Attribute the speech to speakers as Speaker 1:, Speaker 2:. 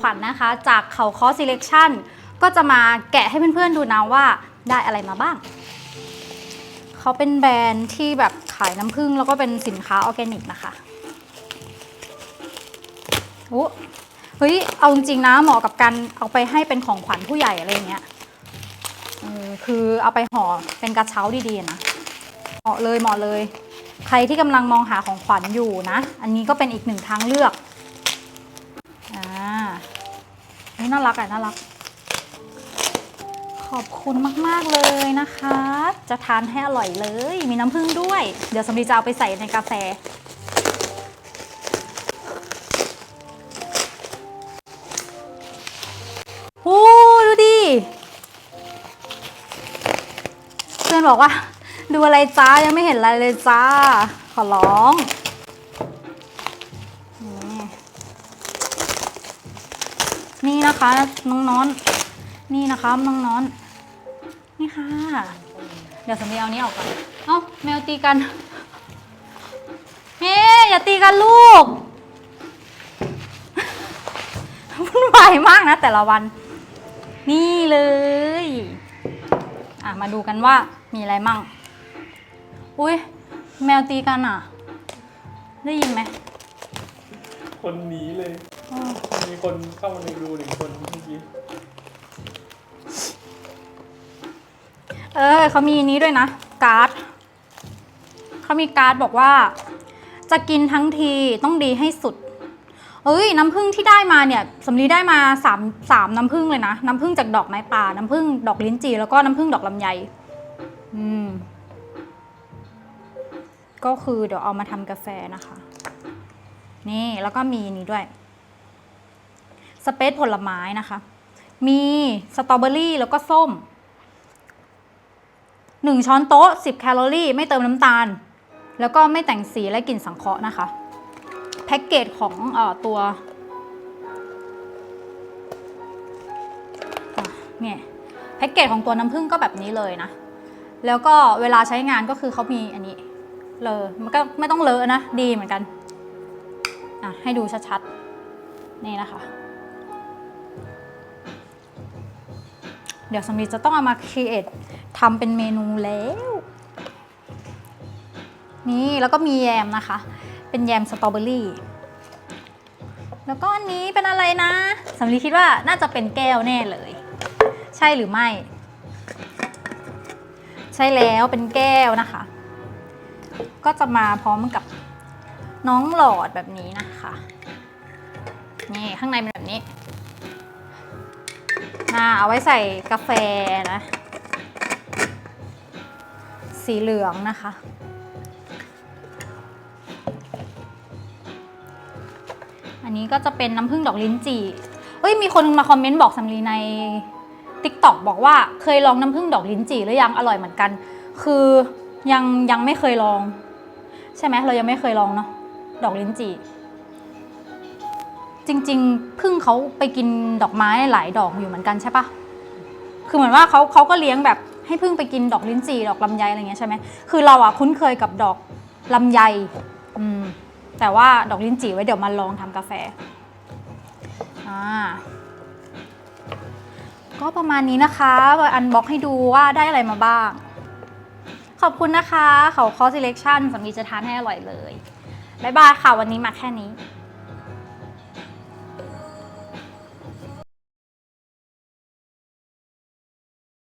Speaker 1: ขวัญนะคะ จากเขาคอ selection ก็จะมาแกะให้เพื่อนๆดูนะว่าได้อะไรมาบ้าง เขาเป็นแบรนด์ที่แบบขายน้ำผึ้งแล้วก็เป็นสินค้าออร์แกนิกนะคะโอ้เฮ้ย เอาจริงนะเหมาะกับการเอาไปให้เป็นของขวัญผู้ใหญ่อะไรเงี้ยเออคือเอาไปห่อเป็นกระเช้าดีๆนะ เหมาะเลยเหมาะเลย ใครที่กำลังมองหาของขวัญอยู่นะ อันนี้ก็เป็นอีกหนึ่งทางเลือก อ่า น่ารักอะน่ารัก ขอบคุณมาก ๆ เลยนะคะ จะทานให้อร่อยเลย มีน้ำผึ้งด้วย เดี๋ยวสำลีจะเอาไปใส่ในกาแฟ โอ้ดูดิ เพื่อนบอกว่า ดูอะไรจ้ายังไม่เห็นอะไรเลยจ้า ขอร้อง นี่นะคะ น้องน้อน นี่นะคะน้องน้อน นี่ค่ะ เดี๋ยวสำลีเอานี้ออกก่อน เอ้าแมวตีกันเฮ้ยอย่าตีกันลูกวุ่นวายมากนะ แต่ละวัน นี่เลย อะมาดูกันว่ามีอะไรมั่ง อุ้ยแมวตีกันอะ ได้ยินไหม
Speaker 2: คนหนีเลย มีคนเข้ามาในรูหนึ่งคนเมื่อกี้
Speaker 1: เออเขามีนนี้ด้วยนะ การ์ดเขามีการ์ดบอกว่า จะกินทั้งทีต้องดีให้สุด เอ้ยน้ำผึ้งที่ได้มาเนี่ยสำลีได้มาสามสามน้ำผึ้งเลยนะ น้ำผึ้งจากดอกไม้ป่า น้ำผึ้งดอกลิ้นจี่แล้วก็น้ำผึ้งดอกลำไย อืม ก็คือเดี๋ยวเอามาทำกาแฟนะคะ นี่แล้วก็มีนี้ด้วย สเปซผลไม้นะคะ มีสตรอเบอรี่แล้วก็ส้ม 1 ช้อนโต๊ะ 10 แคลอรี่ ไม่เติมน้ำตาล แล้วก็ไม่แต่งสีและกลิ่นสังเคราะห์นะคะแพ็กเกจของอตัวเนี่ยแพ็กเกจของตัวน้ำผึ้งก็แบบนี้เลยนะ แล้วก็เวลาใช้งานก็คือเขามีอันนี้เลยมันก็ไม่ต้องเลอะนะ ดีเหมือนกัน อะ ให้ดูชัดๆ นี่นะคะ เดี๋ยวสำลีจะต้องเอามาครีเอททำเป็นเมนูแล้ว นี่แล้วก็มีแยมนะคะ เป็นแยมสตรอเบอรี่แล้วก็อันนี้เป็นอะไรนะสำลีคิดว่าน่าจะเป็นแก้วแน่เลย ใช่หรือไม่ ใช่แล้วเป็นแก้วนะคะ ก็จะมาพร้อมกับน้องหลอดแบบนี้นะคะ นี่ข้างในเป็นแบบนี้ อ่าเอาไว้ใส่กาแฟนะ สีเหลืองนะคะ อันนี้ก็จะเป็นน้ำผึ้งดอกลิ้นจี่เอ้ยมีคนมาคอมเมนต์บอกสำลีใน t ิ k t o k บอกว่าเคยลองน้ำผึ้งดอกลิ้นจี่หรือยังอร่อยเหมือนกัน คือยังยังไม่เคยลอง ใช่ไหมเรายังไม่เคยลองเนาะดอกลิ้นจี่ จริง ๆ พึ่งเขาไปกินดอกไม้หลายดอกอยู่เหมือนกันใช่ปะคือเหมือนว่าเขาเขาก็เลี้ยงแบบให้พึ่งไปกินดอกลิ้นจี่ดอกลำไยอะไรเงี้ยใช่ไหมคือเราอะคุ้นเคยกับดอกลำไยอืมแต่ว่าดอกลิ้นจี่ไว้เดี๋ยวมาลองทำกาแฟอ่าก็ประมาณนี้นะคะอันบ็อกให้ดูว่าได้อะไรมาบ้าง ขอบคุณนะคะเขาคอ selection สามีจะทานให้อร่อยเลย บ๊ายบายค่ะ วันนี้มาแค่นี้